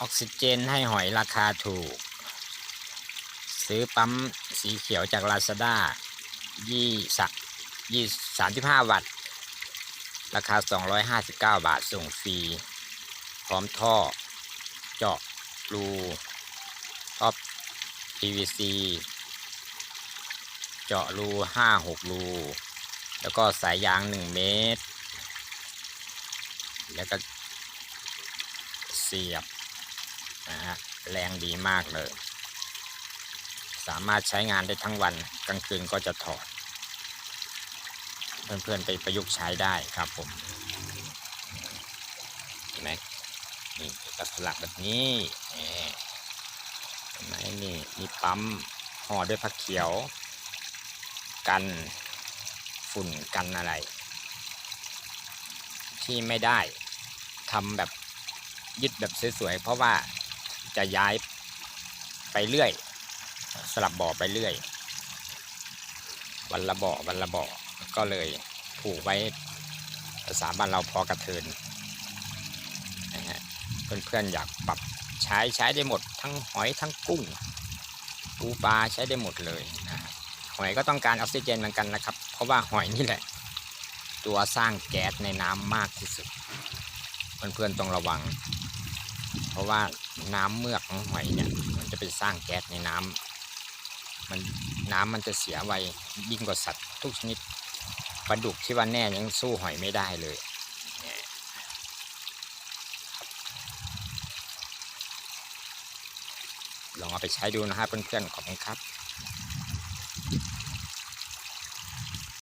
ออกซิเจนให้หอยราคาถูก ซื้อปั๊มสีเขียวจาก Lazada ยี่สักยี่สามสิบห้าวัตต์ ราคา259บเก้าบาทส่งฟรี พร้อมท่อ เจาะรูท่อ PVC เจาะรู5-6รู แล้วก็สายยาง1เมตร แล้วก็เสียบ นะฮะแรงดีมากเลย สามารถใช้งานได้ทั้งวันกลางคืนก็จะถอด เพื่อนๆไปประยุกต์ใช้ได้ครับผมเห็นไหมนี่ก็สลักแบบนี้เห็นไหมนี่มีปั๊มห่อด้วยผักเขียว กันฝุ่นกันอะไร ที่ไม่ได้ทำแบบยึดแบบสวยๆเพราะว่า จะย้ายไปเรื่อย สลับบ่อไปเรื่อย วันละบ่อวันละบ่อก็เลยผูกไว้ภาษาบ้านเราพอกระเทินนะฮะเพื่อนๆอยากปรับใช้ใช้ได้หมดทั้งหอยทั้งกุ้งปูปลาใช้ได้หมดเลยนะหอยก็ต้องการออกซิเจนเหมือนกันนะครับ เพราะว่าหอยนี่แหละ ตัวสร้างแก๊สในน้ำมากที่สุด เพื่อนๆต้องระวัง เพราะว่าน้ำเมือกของหอยเนี่ย มันจะไปสร้างแก๊สในน้ำมันน้ำมันจะเสียไวยิ่งกว่าสัตว์ทุกชนิดปลาดุกที่ว่าแน่ยังสู้หอยไม่ได้เลยเนี่ยลองเอาไปใช้ดูนะครับเพื่อนๆขอบคุณครับ